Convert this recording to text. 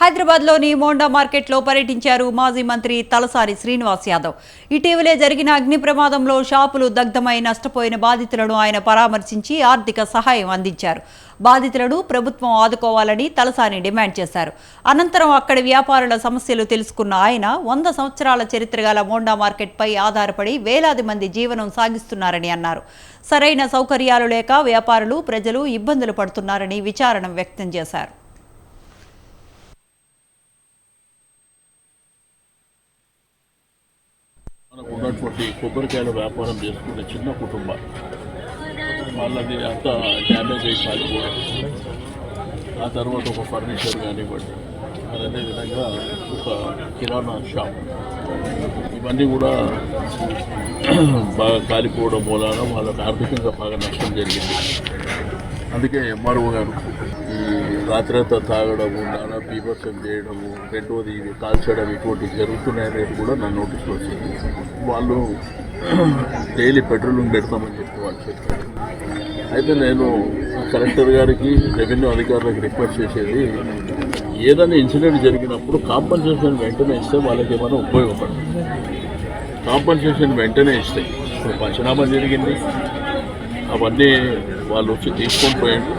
హైదరాబాద్లోని మోండా మార్కెట్లో పర్యటించారు మాజీ మంత్రి తలసారి శ్రీనివాస్ యాదవ్. ఇటీవలే జరిగిన అగ్ని ప్రమాదంలో షాపులు దగ్ధమై నష్టపోయిన బాధితులను ఆయన పరామర్శించి ఆర్థిక సహాయం అందించారు. బాధితులను ప్రభుత్వం ఆదుకోవాలని తలసాని డిమాండ్ చేశారు. అనంతరం అక్కడి వ్యాపారుల సమస్యలు తెలుసుకున్న ఆయన వంద సంవత్సరాల చరిత్ర గల మోండా మార్కెట్పై ఆధారపడి వేలాది మంది జీవనం సాగిస్తున్నారని అన్నారు. సరైన సౌకర్యాలు లేక వ్యాపారులు ప్రజలు ఇబ్బందులు పడుతున్నారని విచారణ వ్యక్తం చేశారు. ఉన్నటువంటి కొబ్బరికాయల వ్యాపారం చేసుకునే చిన్న కుటుంబం. వాళ్ళది అంతా డ్యామేజ్ అయి కాలిపోవడం ఆ తర్వాత ఒక ఫర్నిచర్ కానివ్వండి మరి అదేవిధంగా ఒక కిరాణా షాప్ ఇవన్నీ కూడా బాగా కాలిపోవడం మూలాన వాళ్ళకి ఆర్థికంగా బాగా నష్టం జరిగింది. అందుకే ఎంఆర్ఓ గారు ఈ రాత్రంతా తాగడము నానా పీపర్సం చేయడము రెండోది ఇవి కాల్చడం ఇటువంటి జరుగుతున్నాయని కూడా నా నోటీస్లో వచ్చింది. వాళ్ళు డైలీ పెట్రోలింగ్ పెడతామని చెప్పి వాళ్ళు చెప్పారు. అయితే నేను కలెక్టర్ గారికి రెవెన్యూ అధికారులకు రిక్వెస్ట్ చేసేది ఏదైనా ఇన్సిడెంట్ జరిగినప్పుడు కాంపన్సేషన్ వెంటనే ఇస్తే వాళ్ళకి ఏమైనా ఉపయోగపడుతుంది కాంపన్సేషన్ వెంటనే ఇస్తాయి ఇప్పుడు పంచనామా జరిగింది. అవన్నీ వాళ్ళు వచ్చి తీసుకొని పోయాడు